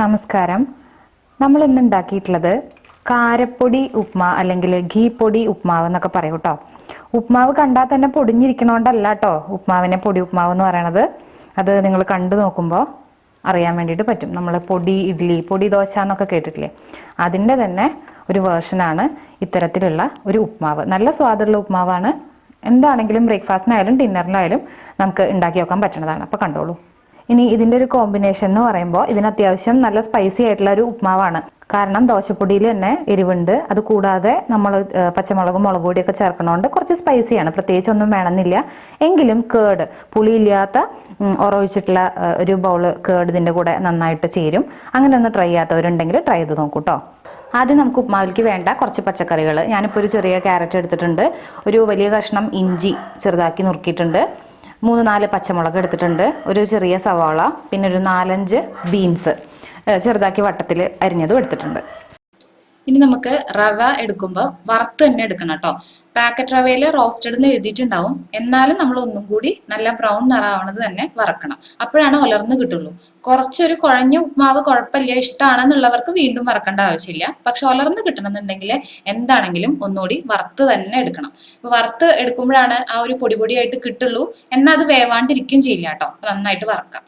നമസ്കാരം. നമ്മൾ ഇന്ന് ഉണ്ടാക്കിയിട്ടുള്ളത് കാരപ്പൊടി ഉപ്മാ അല്ലെങ്കിൽ ഘീ പൊടി ഉപ്മാവ് എന്നൊക്കെ പറയും കേട്ടോ. ഉപ്മാവ് കണ്ടാൽ തന്നെ പൊടിഞ്ഞിരിക്കണോണ്ടല്ല കേട്ടോ ഉപ്മാവിനെ പൊടി ഉപ്മാവ് എന്ന് പറയണത്. അത് നിങ്ങൾ കണ്ടു നോക്കുമ്പോൾ അറിയാൻ വേണ്ടിയിട്ട് പറ്റും. നമ്മൾ പൊടി ഇഡ്ഡലി പൊടി ദോശ എന്നൊക്കെ കേട്ടിട്ടില്ലേ? അതിന്റെ തന്നെ ഒരു വേർഷനാണ് ഇത്തരത്തിലുള്ള ഒരു ഉപ്മാവ്. നല്ല സ്വാദുള്ള ഉപ്മാവാണ്. എന്താണെങ്കിലും ബ്രേക്ക്ഫാസ്റ്റിനായാലും ഡിന്നറിനായാലും നമുക്ക് ഉണ്ടാക്കി വെക്കാൻ പറ്റുന്നതാണ് അപ്പോൾ കണ്ടോളൂ. ഇനി ഇതിന്റെ ഒരു കോമ്പിനേഷൻ എന്ന് പറയുമ്പോൾ ഇതിന് അത്യാവശ്യം നല്ല സ്പൈസി ആയിട്ടുള്ള ഒരു ഉപ്മാവാണ്. കാരണം ദോശപ്പൊടിയിൽ തന്നെ എരിവുണ്ട്. അത് കൂടാതെ നമ്മൾ പച്ചമുളകും മുളക് പൊടിയൊക്കെ ചേർക്കണോണ്ട് കുറച്ച് സ്പൈസിയാണ് പ്രത്യേകിച്ച് ഒന്നും വേണമെന്നില്ല. എങ്കിലും കേട് പുളിയില്ലാത്ത ഉറവിച്ചിട്ടുള്ള ഒരു ബൗൾ കേട് ഇതിന്റെ കൂടെ നന്നായിട്ട് ചേരും. അങ്ങനെ ഒന്ന് ട്രൈ ചെയ്യാത്തവരുണ്ടെങ്കിൽ ട്രൈ ചെയ്ത് നോക്കൂ കേട്ടോ ആദ്യം നമുക്ക് ഉപ്മാവിലേക്ക് വേണ്ട കുറച്ച് പച്ചക്കറികൾ ഞാനിപ്പോൾ ഒരു ചെറിയ ക്യാരറ്റ് എടുത്തിട്ടുണ്ട്. ഒരു വലിയ കഷ്ണം ഇഞ്ചി ചെറുതാക്കി നുറുക്കിയിട്ടുണ്ട്. മൂന്ന് നാല് പച്ചമുളക് എടുത്തിട്ടുണ്ട്. ഒരു ചെറിയ സവാള പിന്നെ ഒരു നാലഞ്ച് ബീൻസ് ചെറുതാക്കി വട്ടത്തിൽ അരിഞ്ഞതും എടുത്തിട്ടുണ്ട്. ഇനി നമുക്ക് റവ എടുക്കുമ്പോൾ വറുത്ത് തന്നെ എടുക്കണം കേട്ടോ. പാക്കറ്റ് റവയിൽ റോസ്റ്റഡ് എന്ന് എഴുതിയിട്ടുണ്ടാവും. എന്നാലും നമ്മൾ ഒന്നും കൂടി നല്ല ബ്രൗൺ നിറാവണത് തന്നെ വറക്കണം. അപ്പോഴാണ് ഉലർന്ന് കിട്ടുള്ളൂ. കുറച്ചൊരു കുഴഞ്ഞ ഉപ്മാവ് കുഴപ്പമില്ല ഇഷ്ടമാണെന്നുള്ളവർക്ക് വീണ്ടും വറക്കേണ്ട ആവശ്യമില്ല. പക്ഷെ ഉലർന്ന് കിട്ടണമെന്നുണ്ടെങ്കിൽ എന്താണെങ്കിലും ഒന്നുകൂടി വറുത്ത് തന്നെ എടുക്കണം. വറുത്ത് എടുക്കുമ്പോഴാണ് ആ ഒരു പൊടി പൊടിയായിട്ട് കിട്ടുള്ളൂ. എന്നാൽ അത് വേവാണ്ടിരിക്കും ചെയ്യില്ല കേട്ടോ. നന്നായിട്ട് വറക്കാം.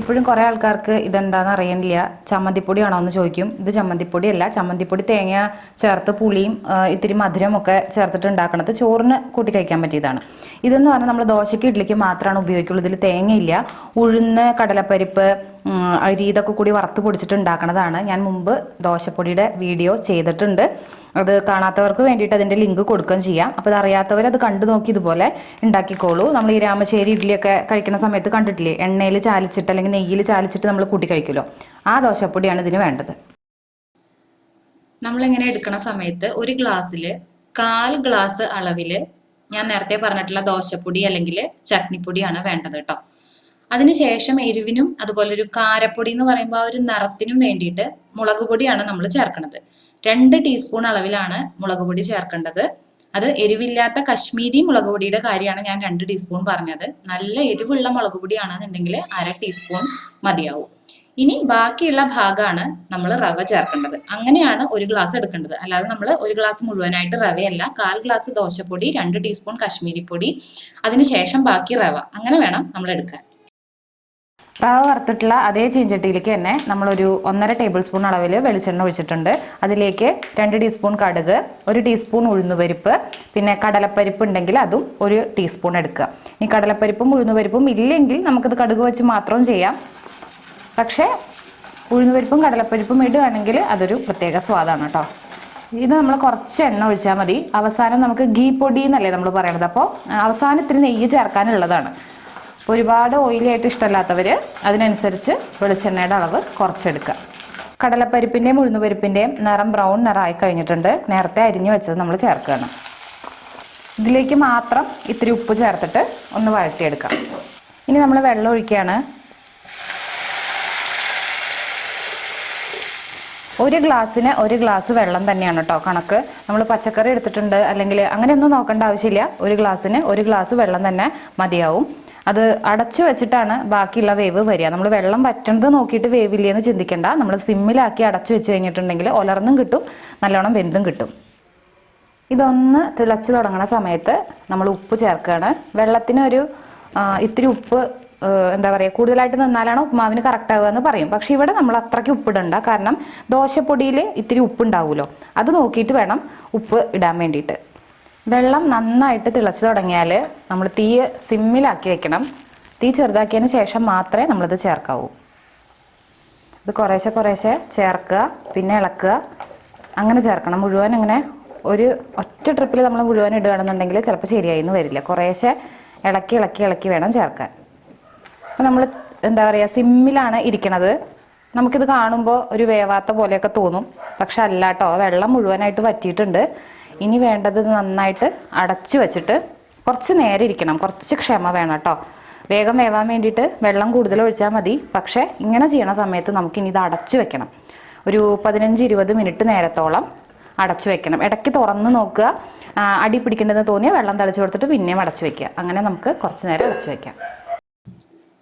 ഇപ്പോഴും കുറേ ആൾക്കാർക്ക് ഇതെന്താണെന്ന് അറിയണില്ല. ചമ്മന്തിപ്പൊടിയാണോ എന്ന് ചോദിക്കും. ഇത് ചമ്മന്തിപ്പൊടിയല്ല. ചമ്മന്തിപ്പൊടി തേങ്ങ ചേർത്ത് പുളിയും ഇത്തിരി മധുരമൊക്കെ ചേർത്തിട്ട് ഉണ്ടാക്കണത് ചോറിന് കൂട്ടി കഴിക്കാൻ പറ്റിയതാണ്. ഇതെന്ന് പറഞ്ഞാൽ നമ്മൾ ദോശയ്ക്ക് ഇഡ്ഡലിക്ക് മാത്രമാണ് ഉപയോഗിക്കുള്ളൂ. ഇതിൽ തേങ്ങയില്ല. ഉഴുന്ന് കടലപ്പരിപ്പ് അരി ഇതൊക്കെ കൂടി വറുത്ത് പൊടിച്ചിട്ട് ഉണ്ടാക്കണതാണ് ഞാൻ മുമ്പ് ദോശപ്പൊടിയുടെ വീഡിയോ ചെയ്തിട്ടുണ്ട്. അത് കാണാത്തവർക്ക് വേണ്ടിയിട്ട് അതിന്റെ ലിങ്ക് കൊടുക്കുകയും ചെയ്യാം. അപ്പോൾ അറിയാത്തവർ അത് കണ്ടു നോക്കി ഇതുപോലെ ഉണ്ടാക്കിക്കോളൂ. നമ്മൾ ഈ രാമശ്ശേരി ഇഡ്ഡലിയൊക്കെ കഴിക്കുന്ന സമയത്ത് കണ്ടിട്ടില്ലേ? എണ്ണയിൽ ചാലിച്ചിട്ട് അല്ലെങ്കിൽ നെയ്യിൽ ചാലിച്ചിട്ട് നമ്മൾ കൂട്ടി കഴിക്കുമല്ലോ. ആ ദോശപ്പൊടിയാണ് ഇതിന് വേണ്ടത്. നമ്മളിങ്ങനെ എടുക്കുന്ന സമയത്ത് ഒരു ഗ്ലാസ്സിൽ കാൽ ഗ്ലാസ് അളവിൽ ഞാൻ നേരത്തെ പറഞ്ഞിട്ടുള്ള ദോശപ്പൊടി അല്ലെങ്കിൽ ചട്നിപ്പൊടിയാണ് വേണ്ടത് കേട്ടോ. അതിനുശേഷം എരിവിനും അതുപോലെ ഒരു കാരപ്പൊടി എന്ന് പറയുമ്പോൾ ആ ഒരു നിറത്തിനും വേണ്ടിയിട്ട് മുളക് പൊടിയാണ് നമ്മൾ ചേർക്കുന്നത് രണ്ട് ടീസ്പൂൺ അളവിലാണ് മുളക് പൊടി ചേർക്കേണ്ടത്. അത് എരിവില്ലാത്ത കശ്മീരി മുളക് പൊടിയുടെ കാര്യമാണ് ഞാൻ രണ്ട് ടീസ്പൂൺ പറഞ്ഞത്. നല്ല എരിവുള്ള മുളക് പൊടിയാണെന്നുണ്ടെങ്കിൽ അര ടീസ്പൂൺ മതിയാവും. ഇനി ബാക്കിയുള്ള ഭാഗമാണ് നമ്മൾ റവ ചേർക്കേണ്ടത്. അങ്ങനെയാണ് ഒരു ഗ്ലാസ് എടുക്കേണ്ടത്. അല്ലാതെ നമ്മൾ ഒരു ഗ്ലാസ് മുഴുവനായിട്ട് റവയല്ല. കാൽ ഗ്ലാസ് ദോശപ്പൊടി രണ്ട് ടീസ്പൂൺ കശ്മീരി പൊടി അതിനുശേഷം ബാക്കി റവ. അങ്ങനെ വേണം നമ്മൾ എടുക്കാൻ റവ വറുത്തിട്ടുള്ള അതേ ചീഞ്ചട്ടിയിലേക്ക് തന്നെ നമ്മളൊരു ഒന്നര ടേബിൾ സ്പൂൺ അളവിൽ വെളിച്ചെണ്ണ ഒഴിച്ചിട്ടുണ്ട്. അതിലേക്ക് രണ്ട് ടീസ്പൂൺ കടുക് ഒരു ടീസ്പൂൺ ഉഴുന്നുപരിപ്പ് പിന്നെ കടലപ്പരിപ്പ് ഉണ്ടെങ്കിൽ അതും ഒരു ടീസ്പൂൺ എടുക്കുക. ഈ കടലപ്പരിപ്പും ഉഴുന്നുപരിപ്പും ഇല്ലെങ്കിൽ നമുക്കിത് കടുക് വെച്ച് മാത്രം ചെയ്യാം. പക്ഷേ ഉഴുന്നുപരിപ്പും കടലപ്പരിപ്പും ഇടുകയാണെങ്കിൽ അതൊരു പ്രത്യേക സ്വാദാണ് കേട്ടോ. ഇത് നമ്മൾ കുറച്ച് എണ്ണ ഒഴിച്ചാൽ മതി. അവസാനം നമുക്ക് ഗീ പൊടി എന്നല്ലേ നമ്മൾ പറയണത്. അപ്പോൾ അവസാനം ഇത്തിരി നെയ്യ് ചേർക്കാനുള്ളതാണ്. ഒരുപാട് ഓയിലി ആയിട്ട് ഇഷ്ടമല്ലാത്തവർ അതിനനുസരിച്ച് വെളിച്ചെണ്ണയുടെ അളവ് കുറച്ചെടുക്കുക. കടലപ്പരിപ്പിന്റെയും ഉഴുന്നുപരിപ്പിന്റെയും നിറം ബ്രൗൺ നിറമായി കഴിഞ്ഞിട്ടുണ്ട്. നേരത്തെ അരിഞ്ഞു വെച്ചത് നമ്മൾ ചേർക്കുകയാണ്. ഇതിലേക്ക് മാത്രം ഇത്തിരി ഉപ്പ് ചേർത്തിട്ട് ഒന്ന് വഴറ്റിയെടുക്കാം. ഇനി നമ്മൾ വെള്ളം ഒഴിക്കുകയാണ്. ഒരു ഗ്ലാസ്സിന് ഒരു ഗ്ലാസ് വെള്ളം തന്നെയാണ് കേട്ടോ കണക്ക്. നമ്മൾ പച്ചക്കറി എടുത്തിട്ടുണ്ട്. അല്ലെങ്കിൽ അങ്ങനെയൊന്നും നോക്കേണ്ട ആവശ്യമില്ല. ഒരു ഗ്ലാസ്സിന് ഒരു ഗ്ലാസ് വെള്ളം തന്നെ മതിയാവും. അത് അടച്ചു വെച്ചിട്ടാണ് ബാക്കിയുള്ള വേവ് വരിക. നമ്മൾ വെള്ളം വറ്റണത് നോക്കിയിട്ട് വേവില്ല എന്ന് ചിന്തിക്കേണ്ട. നമ്മൾ സിമ്മിലാക്കി അടച്ചു വെച്ച് കഴിഞ്ഞിട്ടുണ്ടെങ്കിൽ ഒലർന്നും കിട്ടും നല്ലോണം വെന്തും കിട്ടും. ഇതൊന്ന് തിളച്ച് തുടങ്ങുന്ന സമയത്ത് നമ്മൾ ഉപ്പ് ചേർക്കുകയാണ്. വെള്ളത്തിന് ഒരു ആ, ഇത്തിരി ഉപ്പ് എന്താ പറയുക കൂടുതലായിട്ട് നിന്നാലാണ് ഉപ്മാവിന് കറക്റ്റ് ആവുക എന്ന് പറയും. പക്ഷേ ഇവിടെ നമ്മൾ അത്രയ്ക്ക് ഉപ്പിടണ്ട കാരണം ദോശപ്പൊടിയിൽ ഇത്തിരി ഉപ്പ് ഉണ്ടാവുമല്ലോ. അത് നോക്കിയിട്ട് വേണം ഉപ്പ് ഇടാൻ വേണ്ടിയിട്ട്. വെള്ളം നന്നായിട്ട് തിളച്ചു തുടങ്ങിയാൽ നമ്മൾ തീ സിമ്മിലാക്കി വെക്കണം. തീ ചെറുതാക്കിയതിന് ശേഷം മാത്രമേ നമ്മളിത് ചേർക്കാവൂ. ഇത് കുറേശ്ശെ കുറേശ്ശെ ചേർക്കുക പിന്നെ ഇളക്കുക. അങ്ങനെ ചേർക്കണം. മുഴുവൻ അങ്ങനെ ഒരു ഒറ്റ ട്രിപ്പിൽ നമ്മൾ മുഴുവൻ ഇടുകയാണെന്നുണ്ടെങ്കിൽ ചിലപ്പോൾ ശരിയായി എന്ന് വരില്ല. കുറേശ്ശെ ഇളക്കി ഇളക്കി ഇളക്കി വേണം ചേർക്കാൻ. അപ്പം നമ്മൾ എന്താ പറയുക സിമ്മിലാണ് ഇരിക്കണത്. നമുക്കിത് കാണുമ്പോൾ ഒരു വേവാത്ത പോലെയൊക്കെ തോന്നും. പക്ഷെ അല്ലാട്ടോ വെള്ളം മുഴുവനായിട്ട് വറ്റിയിട്ടുണ്ട്. ഇനി വേണ്ടത് നന്നായിട്ട് അടച്ചു വെച്ചിട്ട് കുറച്ച് നേരം ഇരിക്കണം. കുറച്ച് ക്ഷമ വേണം കേട്ടോ. വേഗം വേവാൻ വേണ്ടിയിട്ട് വെള്ളം കൂടുതൽ ഒഴിച്ചാൽ മതി. പക്ഷേ ഇങ്ങനെ ചെയ്യണ സമയത്ത് നമുക്കിനി ഇത് അടച്ചു വെക്കണം. ഒരു പതിനഞ്ച് ഇരുപത് മിനിറ്റ് നേരത്തോളം അടച്ചു വെക്കണം. ഇടയ്ക്ക് തുറന്ന് നോക്കുക. അടി പിടിക്കേണ്ടതെന്ന് തോന്നിയാൽ വെള്ളം തളിച്ചു കൊടുത്തിട്ട് പിന്നെയും അടച്ചു വെക്കുക. അങ്ങനെ നമുക്ക് കുറച്ച് നേരം അടച്ചു വെക്കാം.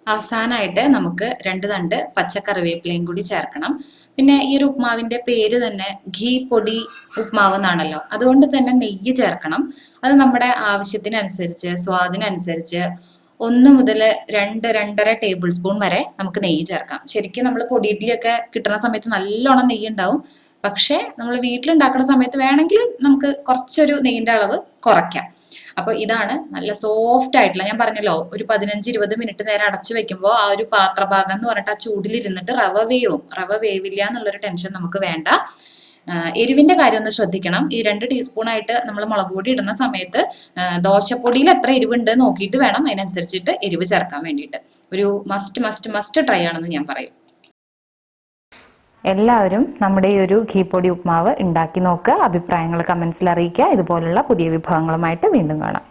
അവസാനമായിട്ട് നമുക്ക് രണ്ട് തണ്ട് പച്ചക്കറിവേപ്പിലയും കൂടി ചേർക്കണം. പിന്നെ ഈ ഒരു ഉപ്മാവിന്റെ പേര് തന്നെ ഘീ പൊടി ഉപ്മാവ് എന്നാണല്ലോ അതുകൊണ്ട് തന്നെ നെയ്യ് ചേർക്കണം. അത് നമ്മുടെ ആവശ്യത്തിനനുസരിച്ച് സ്വാദിനനുസരിച്ച് ഒന്ന് മുതൽ രണ്ട് രണ്ടര ടേബിൾ സ്പൂൺ വരെ നമുക്ക് നെയ്യ് ചേർക്കാം. ശരിക്കും നമ്മൾ പൊടി ഇഡ്ഡലിയൊക്കെ കിട്ടുന്ന സമയത്ത് നല്ലോണം നെയ്യ് ഉണ്ടാവും പക്ഷേ നമ്മൾ വീട്ടിലുണ്ടാക്കുന്ന സമയത്ത് വേണമെങ്കിൽ നമുക്ക് കുറച്ചൊരു നെയ്യിന്റെ അളവ് കുറയ്ക്കാം. അപ്പോൾ ഇതാണ് നല്ല സോഫ്റ്റ് ആയിട്ടുള്ള ഞാൻ പറഞ്ഞല്ലോ ഒരു പതിനഞ്ച് ഇരുപത് മിനിറ്റ് നേരം അടച്ചു വെക്കുമ്പോൾ ആ ഒരു പാത്രഭാഗം എന്ന് പറഞ്ഞിട്ട് ആ ചൂടിലിരുന്നിട്ട് റവ വേവും. റവ വേവില്ല എന്നുള്ളൊരു ടെൻഷൻ നമുക്ക് വേണ്ട. എരിവിന്റെ കാര്യം ഒന്ന് ശ്രദ്ധിക്കണം. ഈ രണ്ട് ടീസ്പൂൺ ആയിട്ട് നമ്മൾ മുളക് പൊടി ഇടുന്ന സമയത്ത് ദോശപ്പൊടിയിൽ എത്ര എരിവുണ്ട് നോക്കിയിട്ട് വേണം. അതിനനുസരിച്ചിട്ട് എരിവ് ചേർക്കാൻ വേണ്ടിയിട്ട്. ഒരു മസ്റ്റ് മസ്റ്റ് മസ്റ്റ് ട്രൈ ആണെന്ന് ഞാൻ പറയും. എല്ലാവരും നമ്മുടെ ഈ ഒരു ഘീപ്പൊടി ഉപ്മാവ് ഉണ്ടാക്കി നോക്കുക അഭിപ്രായങ്ങൾ കമൻസിൽ അറിയിക്കുക ഇതുപോലുള്ള പുതിയ വിഭവങ്ങളുമായിട്ട് വീണ്ടും കാണാം.